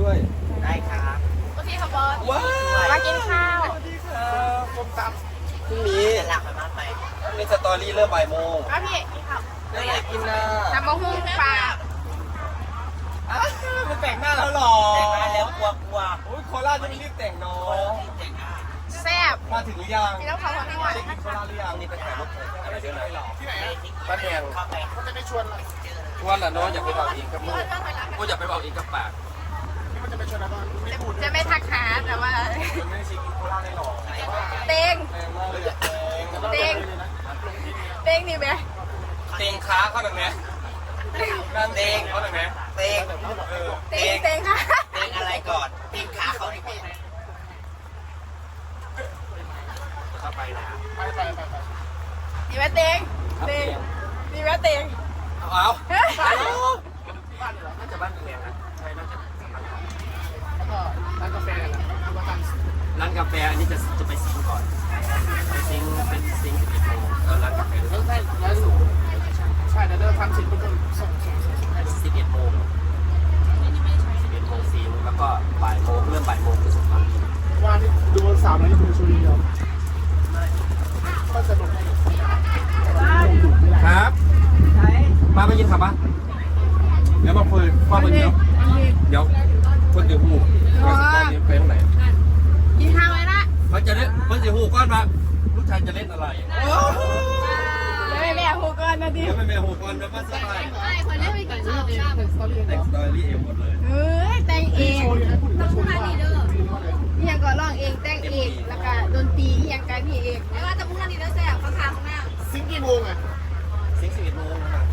ด้วย ได้ครับโอเคค่ะบอสว้าวมากินข้าวสวัสดีครับผมตำพรุ่งนี้จะหลับไปมากไหมในสตอรี่เริ่มบ่ายโมงมาพี่กินข้าวไม่อยากกินนะตำมะฮุ่งปลาอ้าวมันแต่งหน้าแล้วเหรอแต่งงานแล้วกลัวกลัวโอ้ยโคราชยังไม่รีบแต่งเน้อโอ้งยแต่งหน้าแซ่บมาถึงหรือยังกินแล้วเขาทั้งวันเช็คอินโคราชหรือยังนี่ไปถ่ายรูปอะไรเดี๋ยวไหนหรอที่ไหนป้าแดงเข้าไปเขาจะไม่ชวนเราชวนละเนาะอย่าไปบอกอีกกับมือก็อย่าไปบอกอีกกับปากมัน จะไปชวนเราบ้างไม่พูดจะไม่ทักหาแต่ว่ามันไม่ได้เช็คอินโคราชได้หรอกเต็งแรงมากเลยอะแรงเต็งเต็งนี่ไหมเต็งขาเขาหน่อยไหมนั่นเต็งเขาหน่อยไหมเต็งเออเต็งเต็งค่ะเต็งอะไรก่อนเต็งขาเขาดิเต็งเข้าไปนะนี่ไหมเต็งเต็งนี่ไหมเต็ง เอาเอา เฮ้ย น่าจะบ้านแดงนะใช่น่าจะ ร้านกาแฟ ร้าน กาแฟอันนี้จะจะไปซิงก่อนไปซิงเป็นซิงสิบเอ็ดโมงเออร้านกาแฟแล้วใช่แล้วสูงใช่เดี๋ยวเราทำสินเป็นคนส่งส่งส่งให้ดูสิบเอ็ดโมงสิบเอ็ดโมงสี่โมงแล้วก็บ่ายโมงเริ่มบ่ายโมงคือสุดท้ายว่านี่ดูสามแล้วนี่คือชูรีเดียวก็สนุกครับมาไปยินครับปะเดี๋ยวมาคุยฟังไปเดี๋ยวเดี๋ยวคนเดี๋ยวหูว่าสตอรี่ไปตรงไหน กินข้าวไว้ละเขาจะเล่นคนเดี๋ยวหูก้อนมาลูกชายจะเล่นอะไรเดี๋ยวแม่แม่หูก่อนนะดิเดี๋ยวไม่แม่หูก้อนแล้วก็สบายไอ้คนเล่นไปกินข้าวแต่งสตอรี่เองหมดเลยเฮ้ยแต่งเองต้องพูดว่านี่ยังก็ร้องเองแต่งเองแล้วก็ดนตรีนี่ยังไกลพี่เองแล้วก็จะพูดอันนี้แล้วแซ่บข้างข้างหน้าซิงกี่โมงอะสิงสิบเอ็ดโมงนะครับ